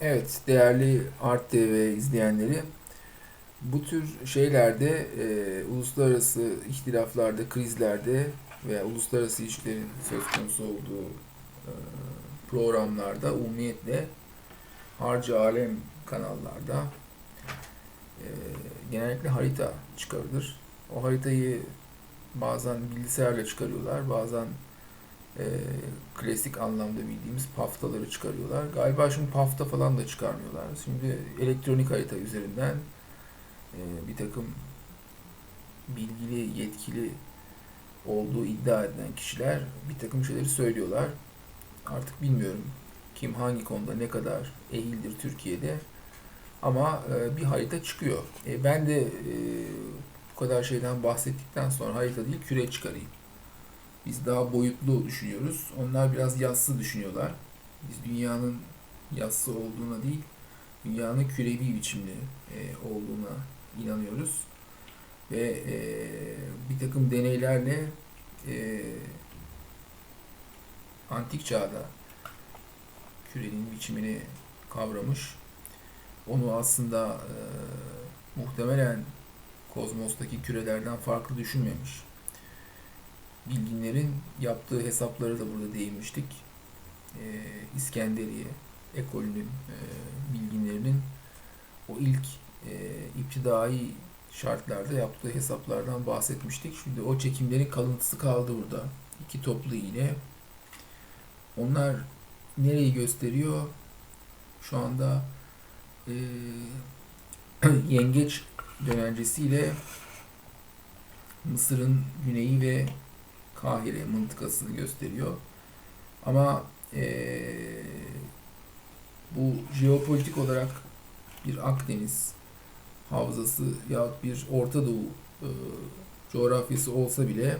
Evet, değerli Art TV izleyenleri, bu tür şeylerde, e, uluslararası ihtilaflarda, krizlerde veya uluslararası ilişkilerin söz konusu olduğu e, programlarda umumiyetle harcı alem kanallarda e, genellikle harita çıkarılır. O haritayı bazen bilgisayarla çıkarıyorlar, bazen e, klasik anlamda bildiğimiz paftaları çıkarıyorlar. Galiba şimdi pafta falan da çıkarmıyorlar. Şimdi elektronik harita üzerinden e, bir takım bilgili, yetkili olduğu iddia edilen kişiler bir takım şeyleri söylüyorlar. Artık bilmiyorum kim hangi konuda ne kadar ehildir Türkiye'de. Ama e, bir harita çıkıyor. E, ben de e, bu kadar şeyden bahsettikten sonra harita değil küre çıkarayım. Biz daha boyutlu düşünüyoruz. Onlar biraz yassı düşünüyorlar. Biz dünyanın yassı olduğuna değil, dünyanın kürevi biçimli e, olduğuna inanıyoruz. Ve e, bir takım deneylerle e, antik çağda kürenin biçimini kavramış. Onu aslında e, muhtemelen kozmostaki kürelerden farklı düşünmemiş bilginlerin yaptığı hesapları da burada değinmiştik. Ee, İskenderiye ekolünün e, bilginlerinin o ilk e, iptidai şartlarda yaptığı hesaplardan bahsetmiştik. Şimdi o çekimlerin kalıntısı kaldı burada. İki toplu iğne. Onlar nereyi gösteriyor? Şu anda e, yengeç dönencesiyle Mısır'ın güneyi ve Kahire mıntıkasını gösteriyor. Ama ee, bu jeopolitik olarak bir Akdeniz havzası yahut bir Orta Doğu e, coğrafyası olsa bile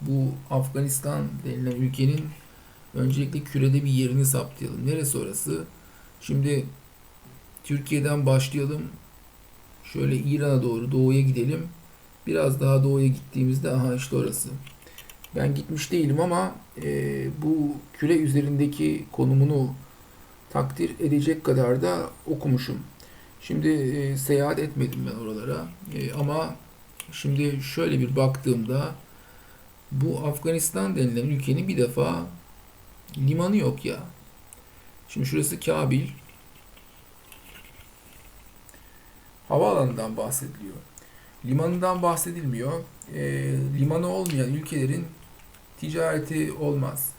bu Afganistan denilen ülkenin öncelikle kürede bir yerini saptayalım. Neresi orası? Şimdi Türkiye'den başlayalım. Şöyle İran'a doğru doğuya gidelim. Biraz daha doğuya gittiğimizde aha işte orası. Ben gitmiş değilim ama e, bu küre üzerindeki konumunu takdir edecek kadar da okumuşum. Şimdi e, seyahat etmedim ben oralara e, ama şimdi şöyle bir baktığımda bu Afganistan denilen ülkenin bir defa limanı yok ya. Şimdi şurası Kabil. Havaalanından bahsediliyor. Limanından bahsedilmiyor. E, limanı olmayan ülkelerin ticareti olmaz.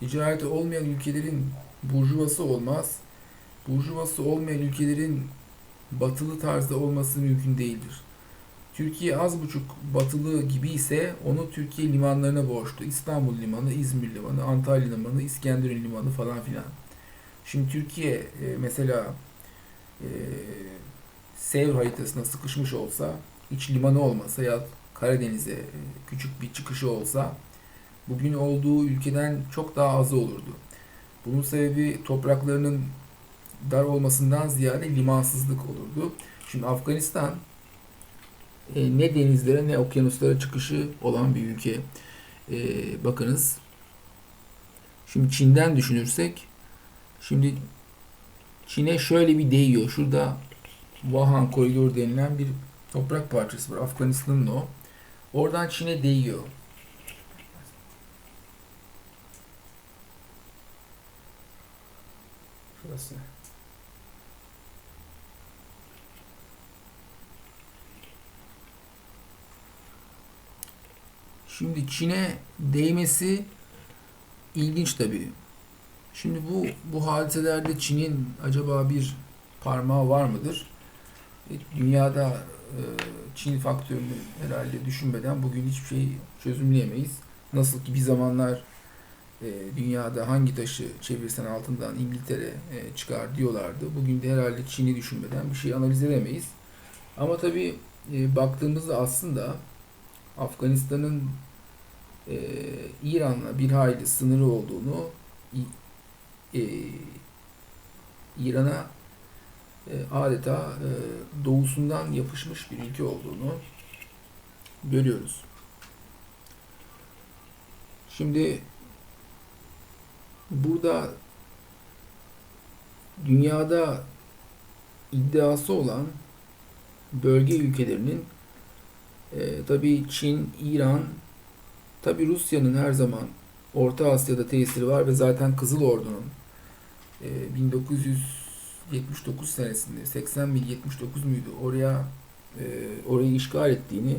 Ticareti olmayan ülkelerin burjuvası olmaz. Burjuvası olmayan ülkelerin batılı tarzda olması mümkün değildir. Türkiye az buçuk batılı gibi ise onu Türkiye limanlarına borçlu. İstanbul limanı, İzmir limanı, Antalya limanı, İskenderun limanı falan filan. Şimdi Türkiye e, mesela e, Sev haritasına sıkışmış olsa, hiç limanı olmasa ya Karadeniz'e e, küçük bir çıkışı olsa bugün olduğu ülkeden çok daha azı olurdu. Bunun sebebi topraklarının dar olmasından ziyade limansızlık olurdu. Şimdi Afganistan e, ne denizlere ne okyanuslara çıkışı olan bir ülke. E, bakınız. Şimdi Çin'den düşünürsek şimdi Çin'e şöyle bir değiyor. Şurada Vahan Koridoru denilen bir toprak parçası var. Afganistan'ın o. Oradan Çin'e değiyor. Şurası. Şimdi Çin'e değmesi ilginç tabii. Şimdi bu bu hadiselerde Çin'in acaba bir parmağı var mıdır? Dünyada e, Çin faktörünü herhalde düşünmeden bugün hiçbir şey çözümleyemeyiz. Nasıl ki bir zamanlar e, dünyada hangi taşı çevirsen altından İngiltere e, çıkar diyorlardı. Bugün de herhalde Çin'i düşünmeden bir şey analiz edemeyiz. Ama tabii baktığımızda aslında Afganistan'ın İran'la bir hayli sınırı olduğunu İran'a adeta e, doğusundan yapışmış bir ülke olduğunu görüyoruz. Şimdi burada dünyada iddiası olan bölge ülkelerinin e, tabii Çin, İran, tabii Rusya'nın her zaman Orta Asya'da tesiri var ve zaten Kızıl Ordu'nun e, 1979 senesinde 80 mil 79 muydu oraya e, orayı işgal ettiğini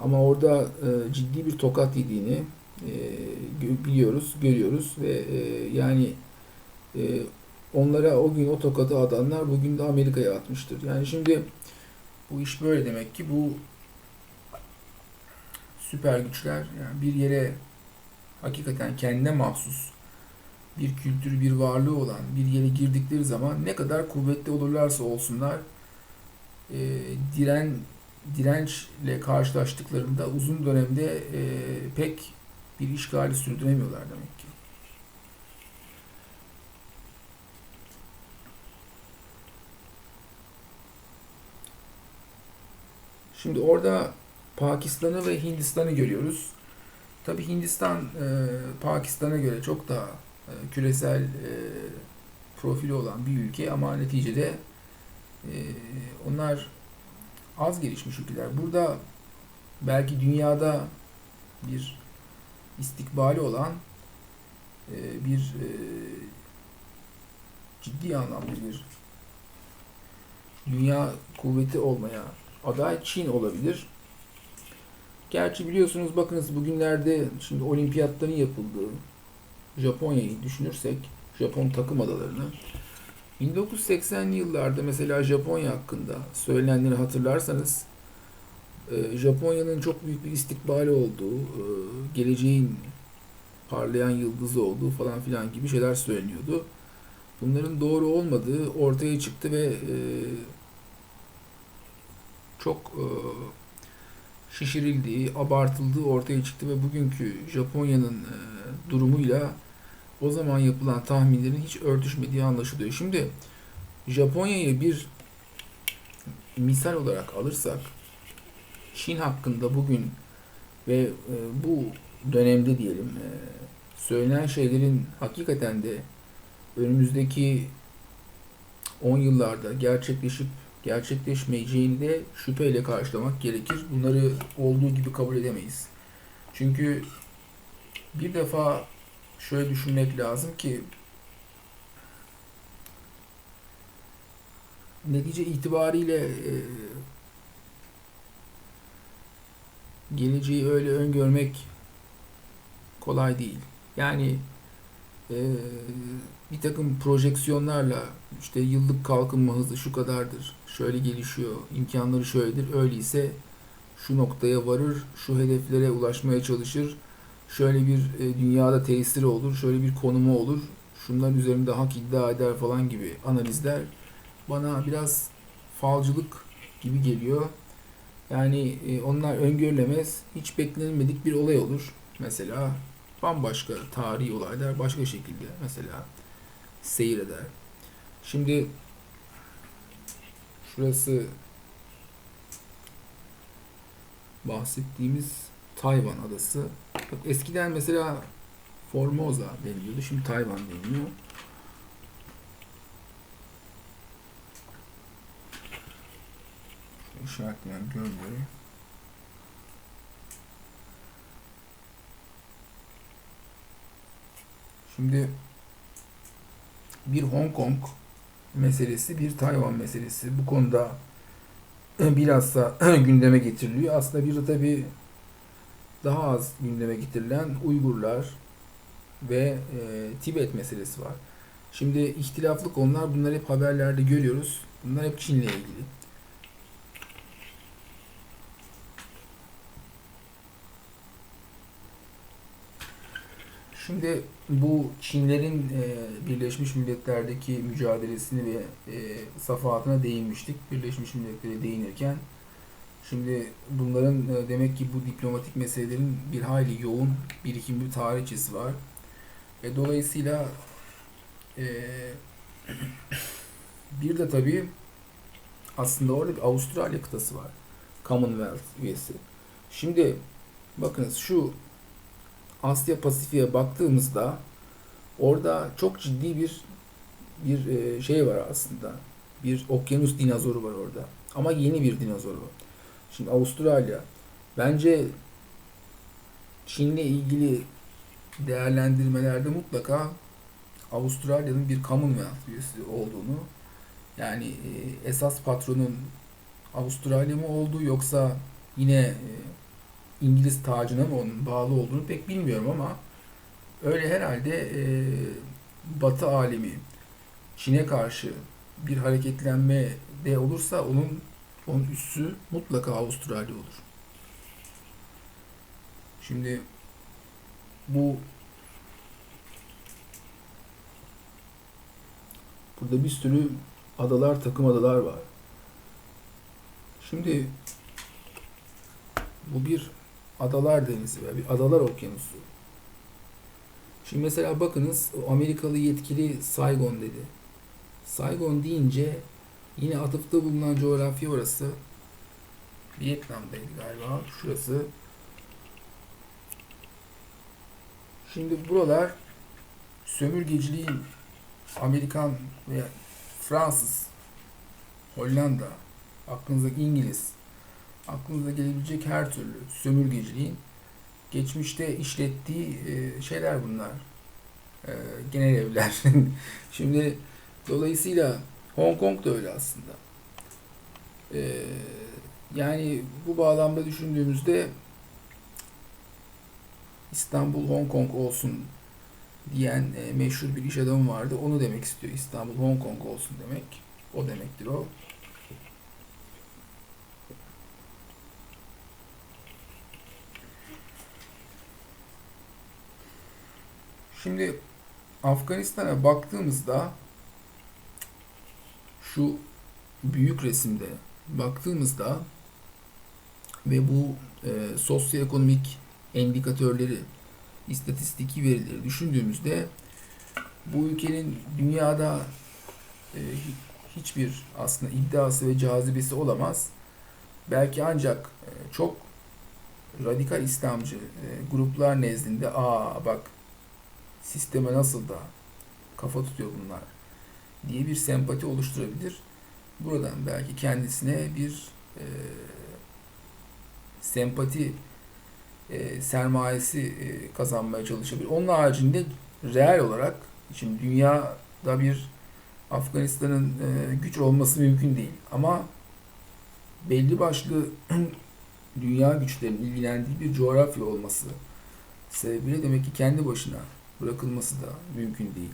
ama orada e, ciddi bir tokat yediğini e, biliyoruz, görüyoruz ve e, yani e, onlara o gün o tokadı atanlar bugün de Amerika'ya atmıştır. Yani şimdi bu iş böyle demek ki bu süper güçler yani bir yere hakikaten kendine mahsus bir kültürü, bir varlığı olan bir yere girdikleri zaman ne kadar kuvvetli olurlarsa olsunlar e, diren dirençle karşılaştıklarında uzun dönemde e, pek bir işgali sürdüremiyorlar demek ki. Şimdi orada Pakistan'ı ve Hindistan'ı görüyoruz. Tabii Hindistan e, Pakistan'a göre çok daha küresel e, profili olan bir ülke ama neticede e, onlar az gelişmiş ülkeler. Burada belki dünyada bir istikbali olan e, bir e, ciddi anlamda bir dünya kuvveti olmaya aday Çin olabilir. Gerçi biliyorsunuz bakınız bugünlerde şimdi olimpiyatların yapıldığı Japonya'yı düşünürsek Japon takım adalarını 1980'li yıllarda mesela Japonya hakkında söylenenleri hatırlarsanız e, Japonya'nın çok büyük bir istikbali olduğu, e, geleceğin parlayan yıldızı olduğu falan filan gibi şeyler söyleniyordu. Bunların doğru olmadığı ortaya çıktı ve e, çok şişirildiği, abartıldığı ortaya çıktı ve bugünkü Japonya'nın durumuyla o zaman yapılan tahminlerin hiç örtüşmediği anlaşılıyor. Şimdi Japonya'yı bir misal olarak alırsak Çin hakkında bugün ve e, bu dönemde diyelim e, söylenen şeylerin hakikaten de önümüzdeki 10 yıllarda gerçekleşip gerçekleşmeyeceğini de şüpheyle karşılamak gerekir. Bunları olduğu gibi kabul edemeyiz. Çünkü bir defa şöyle düşünmek lazım ki netice itibariyle e, geleceği öyle öngörmek kolay değil. Yani e, bir takım projeksiyonlarla işte yıllık kalkınma hızı şu kadardır, şöyle gelişiyor, imkanları şöyledir, öyleyse şu noktaya varır, şu hedeflere ulaşmaya çalışır, şöyle bir e, dünyada tesiri olur, şöyle bir konumu olur, şunların üzerinde hak iddia eder falan gibi analizler bana biraz falcılık gibi geliyor. Yani e, onlar öngörülemez, hiç beklenmedik bir olay olur. Mesela bambaşka tarihi olaylar başka şekilde mesela seyreder. Şimdi şurası bahsettiğimiz Tayvan adası. Bak eskiden mesela Formosa deniliyordu. Şimdi Tayvan deniliyor. İşaretleyen görmüyorum. Şimdi bir Hong Kong meselesi, bir Tayvan meselesi. Bu konuda bilhassa gündeme getiriliyor. Aslında bir de tabii daha az gündeme getirilen Uygurlar ve e, Tibet meselesi var. Şimdi ihtilaflı konular bunları hep haberlerde görüyoruz. Bunlar hep Çin'le ilgili. Şimdi bu Çinlerin e, Birleşmiş Milletler'deki mücadelesini ve e, safahatına değinmiştik. Birleşmiş Milletler'e değinirken Şimdi bunların e, demek ki bu diplomatik meselelerin bir hayli yoğun birikim bir tarihçesi var. Ve dolayısıyla e, bir de tabii aslında orada bir Avustralya kıtası var. Commonwealth üyesi. Şimdi bakınız şu Asya Pasifik'e baktığımızda Orada çok ciddi bir bir e, şey var aslında. Bir okyanus dinozoru var orada. Ama yeni bir dinozor o. Şimdi Avustralya. Bence Çin'le ilgili değerlendirmelerde mutlaka Avustralya'nın bir Commonwealth üyesi olduğunu yani e, esas patronun Avustralya mı olduğu yoksa yine e, İngiliz tacına mı onun bağlı olduğunu pek bilmiyorum ama öyle herhalde e, Batı alemi Çin'e karşı bir hareketlenme de olursa onun onun üssü mutlaka Avustralya olur. Şimdi bu burada bir sürü adalar, takım adalar var. Şimdi bu bir adalar denizi veya bir adalar okyanusu. Şimdi mesela bakınız Amerikalı yetkili Saigon dedi. Saigon deyince yine atıfta bulunan coğrafya orası. Vietnam'daydı galiba. Şurası. Şimdi buralar sömürgeciliğin Amerikan veya Fransız, Hollanda, aklınızdaki İngiliz, aklınıza gelebilecek her türlü sömürgeciliğin geçmişte işlettiği e, şeyler bunlar. E, genel evler. Şimdi dolayısıyla Hong Kong da öyle aslında. E, yani bu bağlamda düşündüğümüzde İstanbul Hong Kong olsun diyen e, meşhur bir iş adamı vardı. Onu demek istiyor. İstanbul Hong Kong olsun demek. O demektir o. Şimdi Afganistan'a baktığımızda şu büyük resimde baktığımızda ve bu e, sosyoekonomik endikatörleri, istatistiki verileri düşündüğümüzde bu ülkenin dünyada e, hiçbir aslında iddiası ve cazibesi olamaz. Belki ancak e, çok radikal İslamcı e, gruplar nezdinde aa bak sisteme nasıl da kafa tutuyor bunlar diye bir sempati oluşturabilir. Buradan belki kendisine bir e, sempati e, sermayesi e, kazanmaya çalışabilir. Onun haricinde reel olarak şimdi dünyada bir Afganistan'ın e, güç olması mümkün değil. Ama belli başlı dünya güçlerinin ilgilendiği bir coğrafya olması sebebiyle demek ki kendi başına bırakılması da mümkün değil.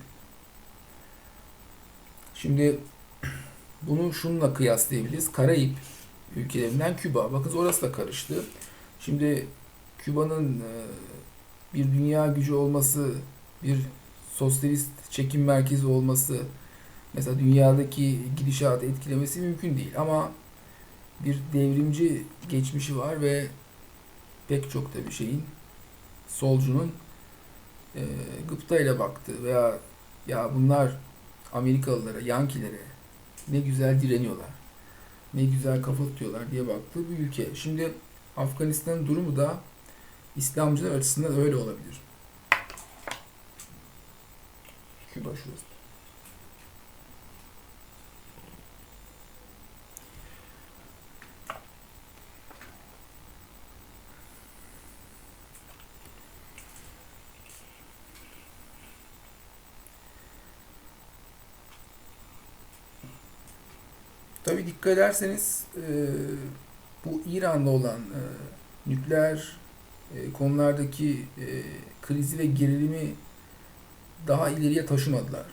Şimdi bunu şununla kıyaslayabiliriz. Karayip ülkelerinden Küba. Bakın orası da karıştı. Şimdi Küba'nın e, bir dünya gücü olması, bir sosyalist çekim merkezi olması, mesela dünyadaki gidişatı etkilemesi mümkün değil. Ama bir devrimci geçmişi var ve pek çok da bir şeyin solcunun e, gıpta ile baktı veya ya bunlar Amerikalılara, Yankilere ne güzel direniyorlar. Ne güzel kafa tutuyorlar diye baktığı bir ülke. Şimdi Afganistan'ın durumu da İslamcılar açısından öyle olabilir. Küba şurası. Tabii dikkat ederseniz e, bu İran'da olan e, nükleer e, konulardaki e, krizi ve gerilimi daha ileriye taşımadılar.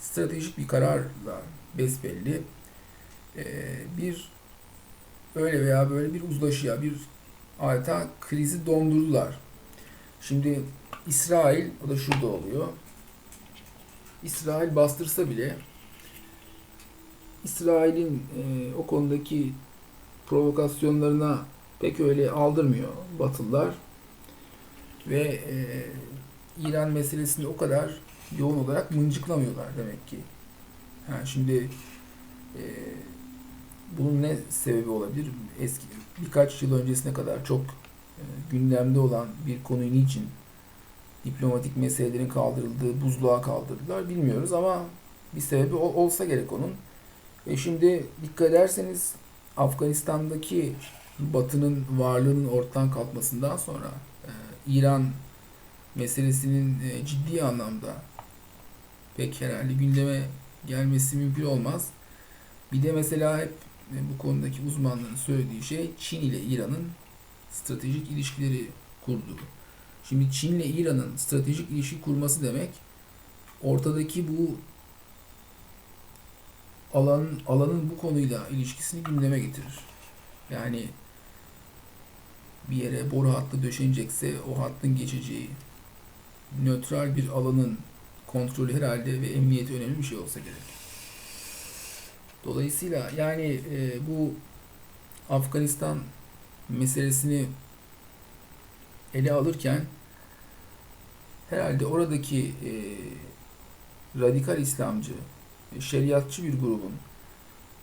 Stratejik bir kararla besbelli e, bir öyle veya böyle bir uzlaşıya, bir adeta krizi dondurdular. Şimdi İsrail, o da şurada oluyor. İsrail bastırsa bile İsrail'in e, o konudaki provokasyonlarına pek öyle aldırmıyor Batılılar. Ve e, İran meselesini o kadar yoğun olarak mıncıklamıyorlar demek ki. Ha, şimdi e, bunun ne sebebi olabilir? Eski birkaç yıl öncesine kadar çok e, gündemde olan bir konuyu niçin diplomatik meselelerin kaldırıldığı buzluğa kaldırdılar bilmiyoruz ama bir sebebi ol- olsa gerek onun. E şimdi dikkat ederseniz Afganistan'daki Batı'nın varlığının ortadan kalkmasından sonra e, İran meselesinin e, ciddi anlamda pek herhalde gündeme gelmesi mümkün olmaz. Bir de mesela hep e, bu konudaki uzmanların söylediği şey Çin ile İran'ın stratejik ilişkileri kurduğu. Şimdi Çin ile İran'ın stratejik ilişki kurması demek ortadaki bu alanın alanın bu konuyla ilişkisini gündeme getirir. Yani bir yere boru hattı döşenecekse o hattın geçeceği nötral bir alanın kontrolü herhalde ve emniyeti önemli bir şey olsa gerek. Dolayısıyla yani e, bu Afganistan meselesini ele alırken herhalde oradaki e, radikal İslamcı, şeriatçı bir grubun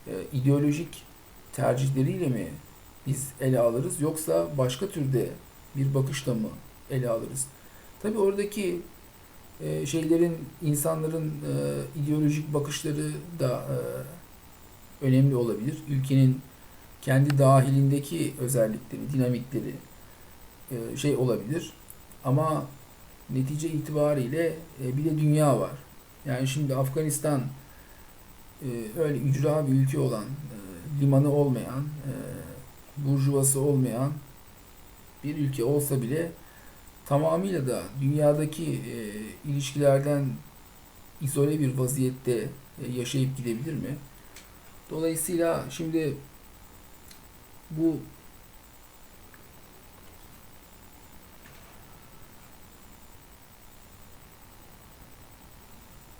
e, ideolojik tercihleriyle mi biz ele alırız yoksa başka türde bir bakışla mı ele alırız? Tabii oradaki e, şeylerin, insanların e, ideolojik bakışları da e, önemli olabilir. Ülkenin kendi dahilindeki özellikleri, dinamikleri e, şey olabilir. Ama netice itibariyle e, bir de dünya var. Yani şimdi Afganistan e, öyle ücra bir ülke olan, e, limanı olmayan, e, burjuvası olmayan bir ülke olsa bile tamamıyla da dünyadaki e, ilişkilerden izole bir vaziyette e, yaşayıp gidebilir mi? Dolayısıyla şimdi bu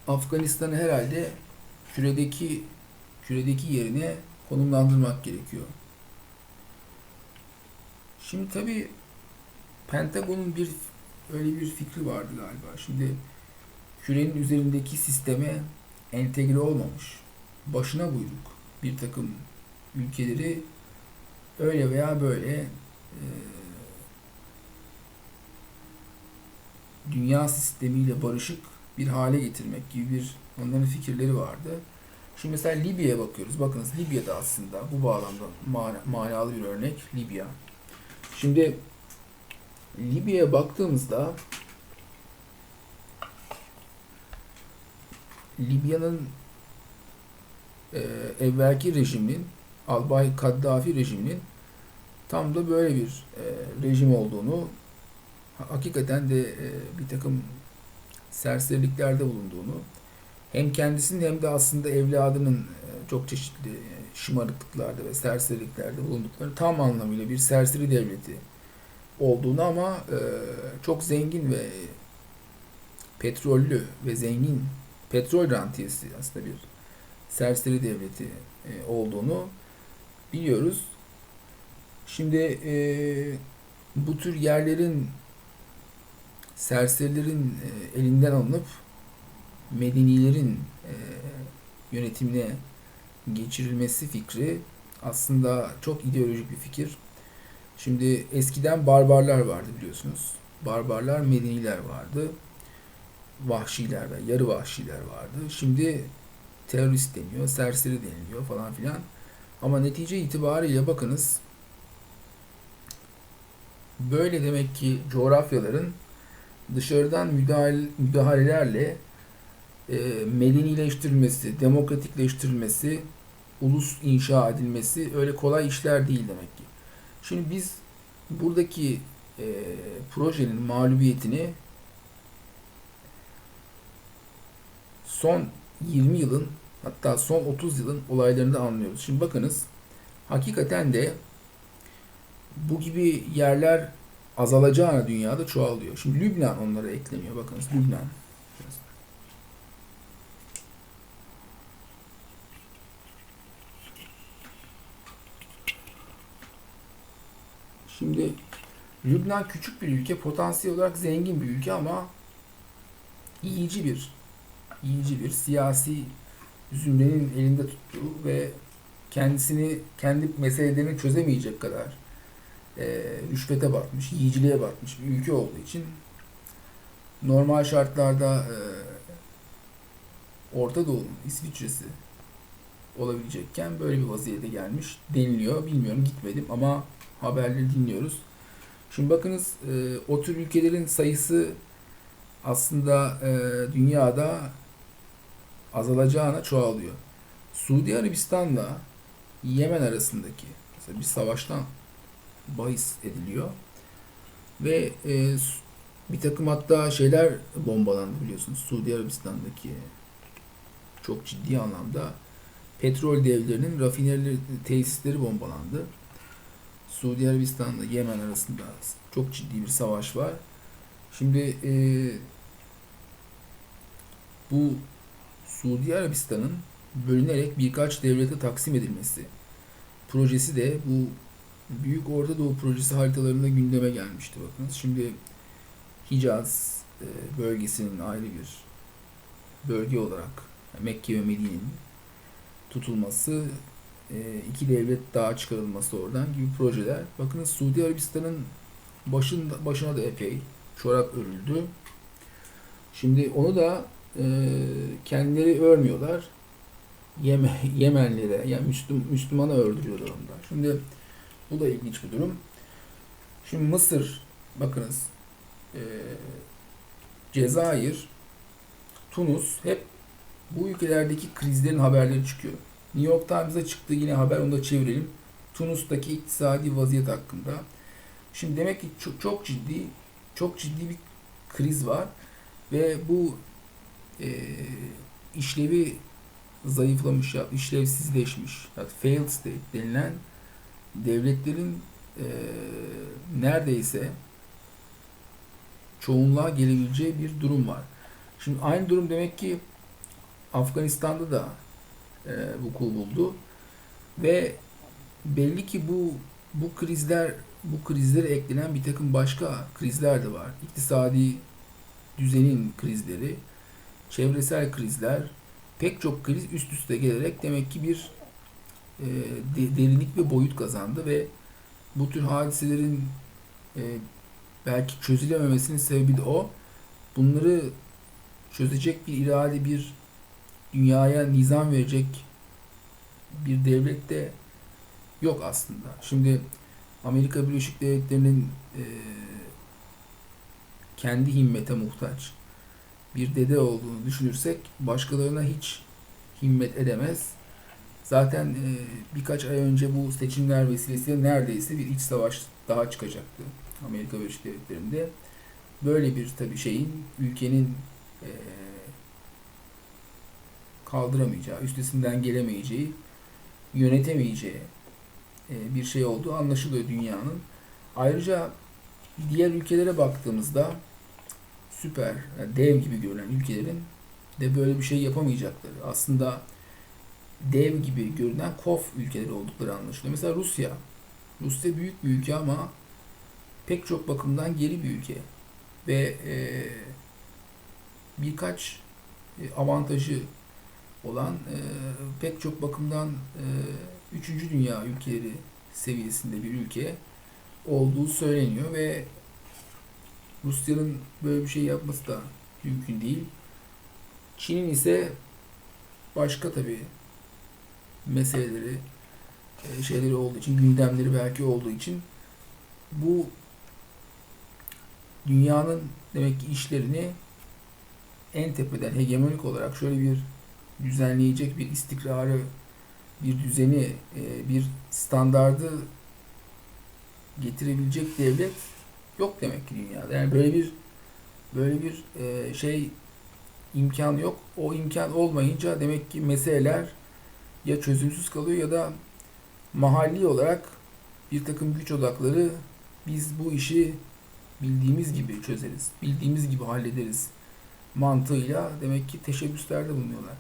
Afganistan'ı herhalde küredeki küredeki yerine konumlandırmak gerekiyor. Şimdi tabii Pentagon'un bir öyle bir fikri vardı galiba. Şimdi kürenin üzerindeki sisteme entegre olmamış, başına buyruk bir takım ülkeleri öyle veya böyle e, dünya sistemiyle barışık bir hale getirmek gibi bir onların fikirleri vardı. Şimdi mesela Libya'ya bakıyoruz. Bakınız Libya da aslında bu bağlamda mana, manalı bir örnek Libya. Şimdi Libya'ya baktığımızda Libya'nın e, evvelki rejimin Albay Kaddafi rejiminin tam da böyle bir e, rejim olduğunu hakikaten de e, bir takım serseriliklerde bulunduğunu hem kendisinin hem de aslında evladının e, çok çeşitli e, şımarıklıklarda ve serseriliklerde bulundukları tam anlamıyla bir serseri devleti olduğunu ama e, çok zengin ve petrollü ve zengin petrol rantiyesi aslında bir serseri devleti olduğunu biliyoruz. Şimdi bu tür yerlerin serserilerin elinden alınıp medenilerin yönetimine geçirilmesi fikri aslında çok ideolojik bir fikir. Şimdi eskiden barbarlar vardı biliyorsunuz. Barbarlar, medeniler vardı. Vahşiler ve yarı vahşiler vardı. Şimdi terörist deniyor, serseri deniliyor falan filan. Ama netice itibariyle bakınız böyle demek ki coğrafyaların dışarıdan müdahale, müdahalelerle e, medenileştirilmesi, demokratikleştirilmesi, ulus inşa edilmesi öyle kolay işler değil demek ki. Şimdi biz buradaki e, projenin mağlubiyetini son 20 yılın hatta son 30 yılın olaylarında anlıyoruz. Şimdi bakınız hakikaten de bu gibi yerler azalacağına dünyada çoğalıyor. Şimdi Lübnan onlara ekleniyor. Bakınız Lübnan. Şimdi Lübnan küçük bir ülke, potansiyel olarak zengin bir ülke ama yiyici bir yiyici bir siyasi zümrenin elinde tuttuğu ve kendisini kendi meselelerini çözemeyecek kadar e, rüşvete batmış, yiyiciliğe batmış bir ülke olduğu için normal şartlarda e, Orta Doğu'nun İsviçre'si olabilecekken böyle bir vaziyete gelmiş deniliyor. Bilmiyorum gitmedim ama haberleri dinliyoruz. Şimdi bakınız e, o tür ülkelerin sayısı aslında e, dünyada azalacağına çoğalıyor. Suudi Arabistan'la Yemen arasındaki mesela bir savaştan bahis ediliyor. Ve e, bir takım hatta şeyler bombalandı biliyorsunuz. Suudi Arabistan'daki çok ciddi anlamda petrol devlerinin rafinerileri, tesisleri bombalandı. Suudi Arabistan'la Yemen arasında çok ciddi bir savaş var. Şimdi e, bu Suudi Arabistan'ın bölünerek birkaç devlete taksim edilmesi projesi de bu Büyük Orta Doğu projesi haritalarında gündeme gelmişti bakınız. Şimdi Hicaz e, bölgesinin ayrı bir bölge olarak Mekke ve Medine'nin tutulması, iki devlet daha çıkarılması oradan gibi projeler. Bakınız Suudi Arabistan'ın başında, başına da epey çorap örüldü. Şimdi onu da e, kendileri örmüyorlar. Yeme, Yemenlilere, yani Müslüm, Müslümana ördürüyorlar onlar. Şimdi bu da ilginç bir durum. Şimdi Mısır, bakınız, e, Cezayir, Tunus hep bu ülkelerdeki krizlerin haberleri çıkıyor. New York Times'da çıktı yine haber onu da çevirelim. Tunus'taki iktisadi vaziyet hakkında. Şimdi demek ki çok, çok ciddi çok ciddi bir kriz var ve bu e, işlevi zayıflamış ya işlevsizleşmiş yani failed state denilen devletlerin e, neredeyse çoğunluğa gelebileceği bir durum var. Şimdi aynı durum demek ki Afganistan'da da e, vuku buldu ve belli ki bu bu krizler bu krizlere eklenen bir takım başka krizler de var. İktisadi düzenin krizleri, çevresel krizler, pek çok kriz üst üste gelerek demek ki bir e, de- derinlik ve boyut kazandı ve bu tür hadiselerin e, belki çözülememesinin sebebi de o. Bunları çözecek bir irade, bir dünyaya nizam verecek bir devlet de yok aslında. Şimdi Amerika Birleşik Devletleri'nin e, kendi himmete muhtaç bir dede olduğunu düşünürsek başkalarına hiç himmet edemez. Zaten e, birkaç ay önce bu seçimler vesilesiyle neredeyse bir iç savaş daha çıkacaktı Amerika Birleşik Devletleri'nde. Böyle bir tabii şeyin ülkenin e, kaldıramayacağı, üstesinden gelemeyeceği, yönetemeyeceği e, bir şey olduğu anlaşılıyor dünyanın. Ayrıca diğer ülkelere baktığımızda süper, yani dev gibi görülen ülkelerin de böyle bir şey yapamayacakları. Aslında dev gibi görünen kof ülkeleri oldukları anlaşılıyor. Mesela Rusya. Rusya büyük bir ülke ama pek çok bakımdan geri bir ülke. Ve e, birkaç e, avantajı olan e, pek çok bakımdan e, üçüncü dünya ülkeleri seviyesinde bir ülke olduğu söyleniyor ve Rusya'nın böyle bir şey yapması da mümkün değil. Çin'in ise başka tabii meseleleri e, şeyleri olduğu için gündemleri belki olduğu için bu dünyanın demek ki işlerini en tepeden hegemonik olarak şöyle bir düzenleyecek bir istikrarı, bir düzeni, e, bir standardı getirebilecek devlet yok demek ki dünyada. Yani böyle bir böyle bir e, şey imkan yok. O imkan olmayınca demek ki meseleler ya çözümsüz kalıyor ya da mahalli olarak bir takım güç odakları biz bu işi bildiğimiz gibi çözeriz, bildiğimiz gibi hallederiz mantığıyla demek ki teşebbüslerde bulunuyorlar.